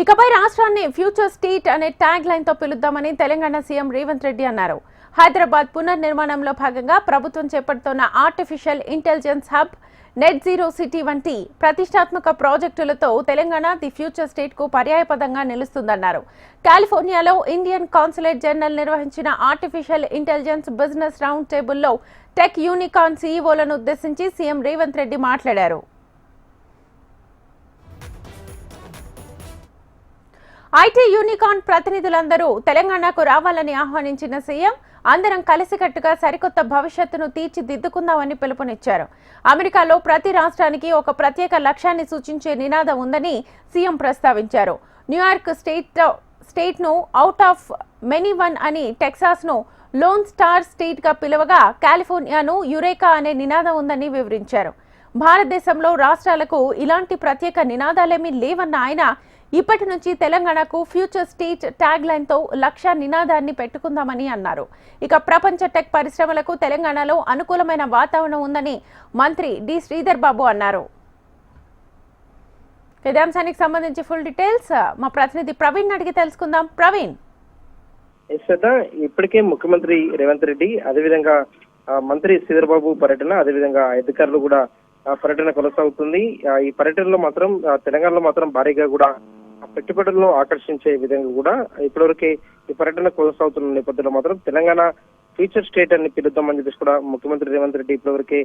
ఇకపై రాష్ట్రాన్ని future state అనే ట్యాగ్ లైన్తో పిలుద్దామని తెలంగాణ సీఎం రేవంత్ రెడ్డి అన్నారు. హైదరాబాద్ పునర్నిర్మాణంలో భాగంగా ప్రభుత్వం చేపడుతున్న artificial intelligence hub net zero city వంటి ప్రతిష్టాత్మక ప్రాజెక్టులతో తెలంగాణ ది ఫ్యూచర్ స్టేట్కు పర్యాయపదంగా నిలుస్తుందన్నారు. కాలిఫోర్నియాలో ఇండియన్ కాన్సులేట్ జనరల్ నిర్వహించిన ఆర్టిఫిషియల్ ఇంటెలిజెన్స్ బిజినెస్ రౌండ్ టేబుల్లో టెక్ యూనికాన్ సీఈఓలను ఉద్దేశించి సీఎం రేవంత్ రెడ్డి మాట్లాడారు. ఐటీ యూనికాన్ ప్రతినిధులందరూ తెలంగాణకు రావాలని ఆహ్వానించిన సీఎం అందరం కలిసికట్టుగా సరికొత్త భవిష్యత్తును తీర్చిదిద్దుకుందామని పిలుపునిచ్చారు. అమెరికాలో ప్రతి రాష్ట్రానికి ఒక ప్రత్యేక లక్ష్యాన్ని సూచించే నినాదం ఉందని సీఎం ప్రస్తావించారు. న్యూయార్క్ స్టేట్ స్టేట్ను అవుట్ ఆఫ్ మెనీ వన్ అని టెక్సాస్ను లోన్ స్టార్ స్టేట్గా పిలవగా పిలువగా కాలిఫోర్నియాను యురేకా అనే నినాదం ఉందని వివరించారు. భారతదేశంలో రాష్ట్రాలకు ఇలాంటి ప్రత్యేక నినాదాలేమీ లేవన్న ఆయన ఇప్పటి నుంచి తెలంగాణకు ఫ్యూచర్ స్టేట్ ట్యాగ్ లైన్తో లక్ష్య నినాదాన్ని పెట్టుకుందామని అన్నారు. ఇక ప్రపంచ టెక్ పరిశ్రమలకు తెలంగాణలో అనుకూలమైన వాతావరణం ఉందని మంత్రి డి. శ్రీధర్ బాబు అన్నారు. ఇదే సంబంధించి ఫుల్ డీటెయిల్స్ మా ప్రతినిధి ప్రవీణ్ అడిగి తెలుసుకుందాం. ప్రవీణ్. ఇప్పటికే ముఖ్యమంత్రి రేవంత్ రెడ్డి అదేవిధంగా మంత్రి మంత్రి శ్రీధర్బాబు పర్యటన అదేవిధంగా అధికారులు కూడా పర్యటన కొనసాగుతుంది. ఈ పర్యటనలో మాత్రం తెలంగాణలో మాత్రం భారీగా కూడా పెట్టుబడులను ఆకర్షించే విధంగా కూడా ఇప్పటివరకే ఈ పర్యటన కొనసాగుతున్న నేపథ్యంలో మాత్రం తెలంగాణ ఫ్యూచర్ స్టేట్ అని పిలుద్దామని చెప్పేసి కూడా ముఖ్యమంత్రి రేవంత్ రెడ్డి ఇప్పటివరకే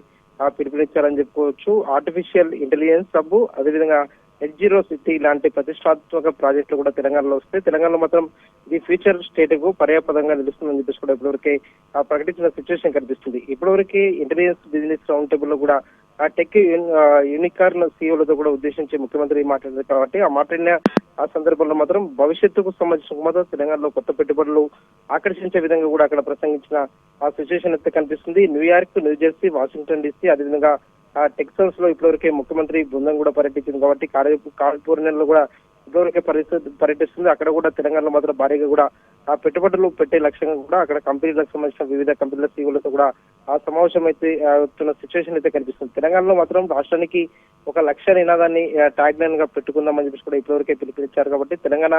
పిలుపునిచ్చారని చెప్పుకోవచ్చు. ఆర్టిఫిషియల్ ఇంటెలిజెన్స్ సబ్బు అదేవిధంగా నెట్ జీరో సిటీ లాంటి ప్రతిష్టాత్మక ప్రాజెక్టులు కూడా తెలంగాణలో వస్తే తెలంగాణలో మాత్రం ఇది ఫ్యూచర్ స్టేట్కు పర్యాపదంగా నిలుస్తుందని చెప్పేసి కూడా ఇప్పటివరకే ప్రకటించిన సిచ్యువేషన్ కనిపిస్తుంది. ఇప్పటివరకే ఇంటెలిజెన్స్ బిజినెస్ రౌండ్ టేబుల్లో కూడా టెక్ యూనికార్న్ సీఓలతో కూడా ఉద్దేశించి ముఖ్యమంత్రి మాట్లాడారు కాబట్టి ఆ మాట్లాడిన ఆ సందర్భంలో మాత్రం భవిష్యత్తుకు సంబంధించిన మాత్రం తెలంగాణలో కొత్త పెట్టుబడులు ఆకర్షించే విధంగా కూడా అక్కడ ప్రసంగించిన ఆ సిచ్యువేషన్ అయితే కనిపిస్తుంది. న్యూయార్క్ న్యూజెర్సీ వాషింగ్టన్ డీసీ అదేవిధంగా ఆ టెక్సాస్లో ఇప్పటివరకే ముఖ్యమంత్రి బృందం కూడా పర్యటించింది కాబట్టి కాలిఫోర్నియాలో కూడా ఇప్పటివరకే పరిస్థితి పర్యటిస్తుంది. అక్కడ కూడా తెలంగాణలో మాత్రం భారీగా కూడా ఆ పెట్టుబడులు పెట్టే లక్ష్యంగా కూడా అక్కడ కంపెనీలకు సంబంధించిన వివిధ కంపెనీల సీఓలతో కూడా సమావేశం అయితే అవుతున్న సిచ్యువేషన్ అయితే కనిపిస్తుంది. తెలంగాణలో మాత్రం రాష్ట్రానికి ఒక లక్ష్య నినాదాన్ని ట్యాగ్ లైన్గా పెట్టుకుందామని చెప్పేసి కూడా ఇప్పటివరకే పిలుపునిచ్చారు కాబట్టి తెలంగాణ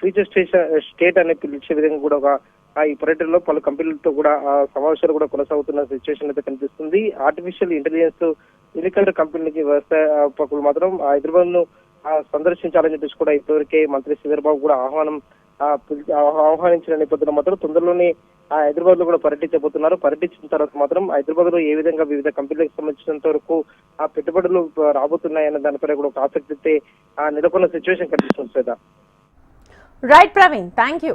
ఫ్యూచర్ స్టేషన్ స్టేట్ అని పిలిచే విధంగా కూడా ఒక ఈ పర్యటనలో పలు కంపెనీలతో కూడా ఆ సమావేశాలు కూడా కొనసాగుతున్న సిచ్యువేషన్ అయితే కనిపిస్తుంది. ఆర్టిఫిషియల్ ఇంటెలిజెన్స్ యూనికల్ కంపెనీలకి వ్యవస్థాపకులు మాత్రం హైదరాబాద్ను సందర్శించాలని చెప్పేసి కూడా ఇప్పటివరకే మంత్రి శ్రీధర్బాబు కూడా ఆహ్వానం ఆహ్వానించిన నేపథ్యంలో మాత్రం తొందరలోనే ఆ హైదరాబాద్లో కూడా పర్యటించబోతున్నారు. పర్యటించిన తర్వాత మాత్రం హైదరాబాద్లో ఏ విధంగా వివిధ కంపెనీలకు సంబంధించినంత వరకు ఆ పెట్టుబడులు రాబోతున్నాయన్న దానిపై కూడా ఒక ఆసక్తి అయితే ఆ, నెలకొన్న సిచ్యువేషన్ కనిపిస్తుంది రైట్ ప్రవీణ్ థ్యాంక్ యూ